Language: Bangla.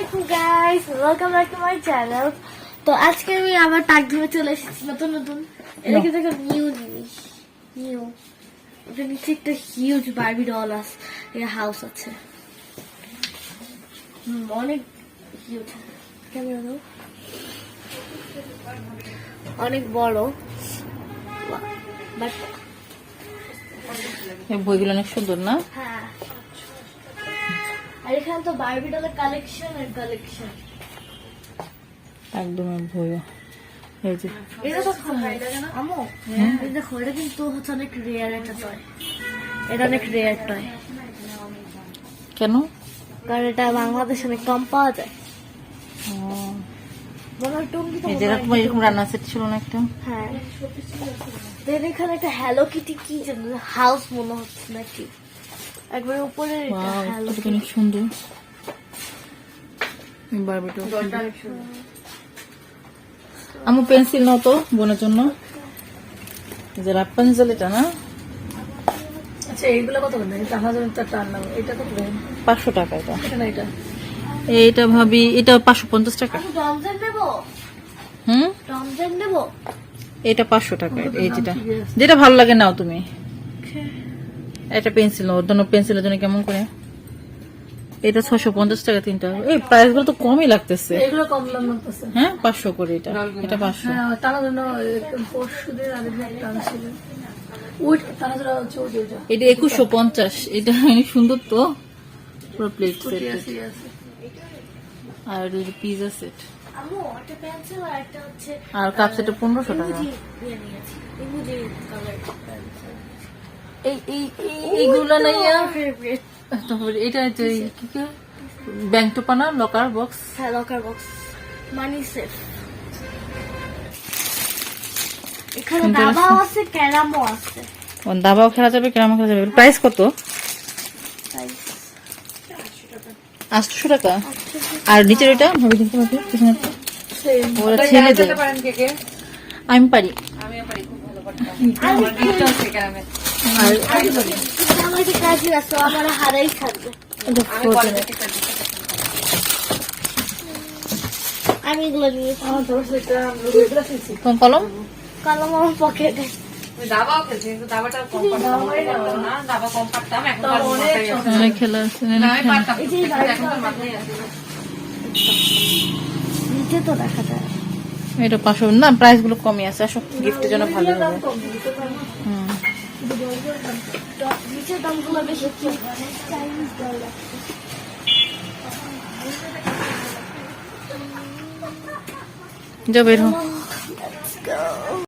আলাইকুম guys welcome back to my channel তো আজকে আমি আবার টাক ধরে চলে এসেছি নতুন নতুন। এটা কিন্তু একটা নিউ জিনিস নিউ ওটা নিচে একটা হিউজ বারবি ডল আছে হাউস আছে। অনেক হিউজ ক্যামেরা অনেক বড়। বাট বইগুলো অনেক সুন্দর না? হ্যাঁ। আর এখানে তো বারবি ডলের কালেকশন আর কালেকশন একদম এক বই এই যে। এটা তো আমো। এই দেখো এটা কিন্তু হচ্ছে অনেক রেয়ার একটা টয় এটা অনেক রেয়ার টয় কেন? কারণ এটা বাংলাদেশে অনেক কম পাওয়া যায়। ও, হয় হয়- হ্যাঁ এখানে একটা হ্যালো কিটি কি হাউস মনে হচ্ছে নাকি? একবার উপরে এটা অনেক সুন্দর। বারবিটা আমু পেন্সিল নাও তো বোনের জন্য। এই যে রাপ্পাঞ্জল এটা না? আচ্ছা এইগুলো কত এটা কত পাঁচশো টাকা এটা। এটা এটা? এইটা ভাবি এটা পাঁচশো পঞ্চাশ টাকা। আমি রমজান নেব? হুম? রমজান নেব? এটা পাঁচশো টাকা এই যেটা। যেটা ভালো লাগে নাও তুমি। এটা পেন্সিল ওর জন্য পেন্সিলের জন্য কেমন করে? এটা ছশো পঞ্চাশ টাকা তিনটা। এই প্রাইসগুলো তো কমই লাগতেছে। এগুলো কম লাগতেছে। হ্যাঁ পাঁচশো করে এটা। এটা পাঁচশো। হ্যাঁ জন্য একটা এটা একুশশো পঞ্চাশ। এটা অনেক সুন্দর তো। পুরো প্লেট কুটি সেট আছে আছে। আর পিজা সেট আমু একটা পেন্সিল আর আর কাপ সেটা পনেরোশো টাকা। এই এই এই- এইগুলো না তারপরে এটা যে কি কে? ব্যাংক টোপানা লকার বক্স হ্যাঁ লকার বক্স মানি সেফ এখানে দাবাও আছে ক্যারামও আছে। দাবাও খেলা যাবে কেরামও খেলা যাবে। প্রাইস কত? আটশো টাকা। আর নিচের ওটা ভাবি দেখতে পাবি পিছনেরটা? ওরা ছেড়ে দেয় আমি পারি। আর আমার কাজই আছে আমার হারাই থাকবে এটা frozen। আমি এগুলো নিয়ে কলম? কলম আমার পকেটে খেলা নিচে তো দেখা যায়। এটা পাঁচশো না প্রাইসগুলো কমই আছে আসো গিফটের জন্য ভালো হবে। হুম। নিচের দামগুলো বেশি যাও বের হো।